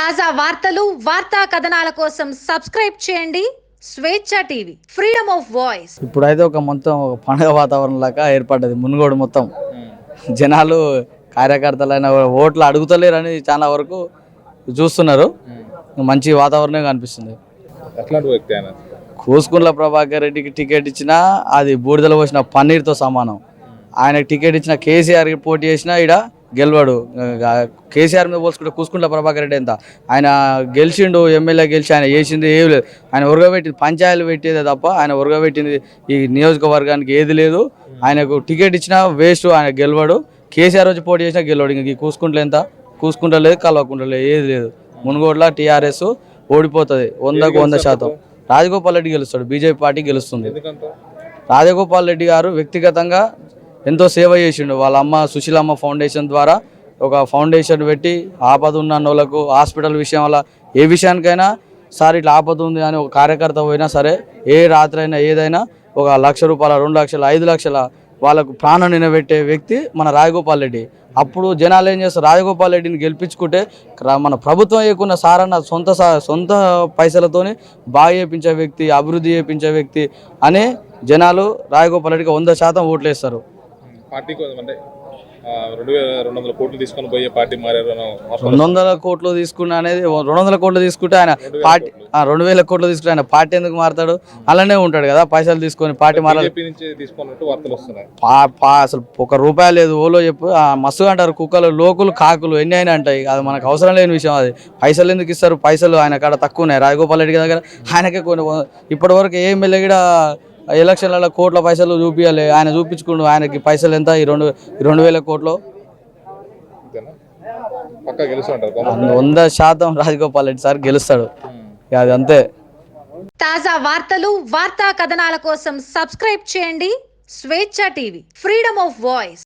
తాజా వార్తలు వార్తా కథనాల కోసం సబ్స్క్రైబ్ చేయండి. స్వేచ్ఛ టీవీ ఫ్రీడమ్ ఆఫ్ వాయిస్. ఇప్పుడైతే ఒక మొత్తం ఒక పండుగ వాతావరణం లాగా ఏర్పడ్డది మునుగోడు మొత్తం. జనాలు కార్యకర్తలైన ఓట్లు అడుగుతలేరని చాలా వరకు చూస్తున్నారు. మంచి వాతావరణం కనిపిస్తుంది. కూసుకుంట్ల ప్రభాకర్ రెడ్డికి టికెట్ ఇచ్చినా అది బూడిదల పోసిన పన్నీర్తో సమానం. ఆయనకి టికెట్ ఇచ్చిన కేసీఆర్కి పోటీ చేసినా ఈడ గెలవాడు. కేసీఆర్ మీద పోల్చుకుంటే కూసుకుంట్ల ప్రభాకర్ రెడ్డి ఎంత? ఆయన గెలిచిండు ఎమ్మెల్యే గెలిచి ఆయన చేసింది ఏం లేదు. ఆయన ఉరగబెట్టింది పంచాయతీలు పెట్టేదే తప్ప ఆయన ఉరగబెట్టింది ఈ నియోజకవర్గానికి ఏది లేదు. ఆయనకు టికెట్ ఇచ్చినా వేస్ట్ ఆయన గెలవాడు. కేసీఆర్ వచ్చి పోటీ చేసినా గెలవాడు. ఇంక కూసుకుంట్ల ఎంత? కూసుకుంట లేదు కలవకుంట లేదు ఏది లేదు. మునుగోడ్ల టీఆర్ఎస్ ఓడిపోతుంది. వందకు వంద శాతం. రాజగోపాల్ రెడ్డి గెలుస్తాడు. బీజేపీ పార్టీ గెలుస్తుంది. రాజగోపాల్ రెడ్డి గారు వ్యక్తిగతంగా ఎంతో సేవ చేసిండు. వాళ్ళ అమ్మ సుశీలమ్మ ఫౌండేషన్ ద్వారా ఒక ఫౌండేషన్ పెట్టి ఆపద ఉన్న వాళ్ళకు హాస్పిటల్ విషయం వల్ల ఏ విషయానికైనా సార్ ఇట్లా ఆపద ఉంది అని ఒక కార్యకర్త పోయినా సరే ఏ రాత్రి అయినా ఏదైనా ఒక లక్ష రూపాయల రెండు లక్షల ఐదు లక్షల వాళ్ళకు ప్రాణం నిలబెట్టే వ్యక్తి మన రాజగోపాల్ రెడ్డి. అప్పుడు జనాలు ఏం చేస్తారు? రాజగోపాల్ రెడ్డిని గెలిపించుకుంటే మన ప్రభుత్వం ఏకున్న సారన్న సొంత సొంత పైసలతోనే బాగా చేయించే వ్యక్తి అభివృద్ధి చేయించే వ్యక్తి అని జనాలు రాజగోపాల్ రెడ్డికి వంద శాతం ఓట్లు వేస్తారు పార్టీ కోసం అంటే రెండు వేల రెండు వందల కోట్లు తీసుకొని పోయే పార్టీ మారారు రెండు వందల కోట్లు తీసుకున్న అనేది రెండు వందల కోట్లు తీసుకుంటే ఆయన పార్టీ రెండు వేల కోట్లు తీసుకుంటే ఆయన పార్టీ ఎందుకు మారుతాడు? అలానే ఉంటాడు కదా పైసలు తీసుకొని పార్టీ మారాలి. తీసుకున్నట్టు వార్తలు వస్తున్నాయి. అసలు ఒక రూపాయి లేదు ఓలో చెప్పు ఆ మస్తుగా అంటారు కుక్కలు లోకులు కాకులు ఎన్ని అయినా అంటాయి. అది మనకు అవసరం లేని విషయం అది. పైసలు ఎందుకు ఇస్తారు? పైసలు ఆయన కాడ తక్కువ ఉన్నాయి. రాజగోపాల్ రెడ్డి దగ్గర ఆయనకే కొన్ని ఇప్పటి వరకు ఏ ఎమ్మెల్యే కూడా ఎలక్షన్లలో కోట్ల పైసలు చూపించాలి ఆయన చూపించుకుండు. ఆయనకి పైసలు ఎంత? ఈ రెండు రెండు వేల కోట్లు. వంద శాతం రాజగోపాల్ రెడ్డి సార్ గెలుస్తాడు. అది అంతే. తాజా వార్తలు వార్తా కథనాల కోసం సబ్స్క్రైబ్ చేయండి. స్వేచ్ఛ టీవీ. Freedom of voice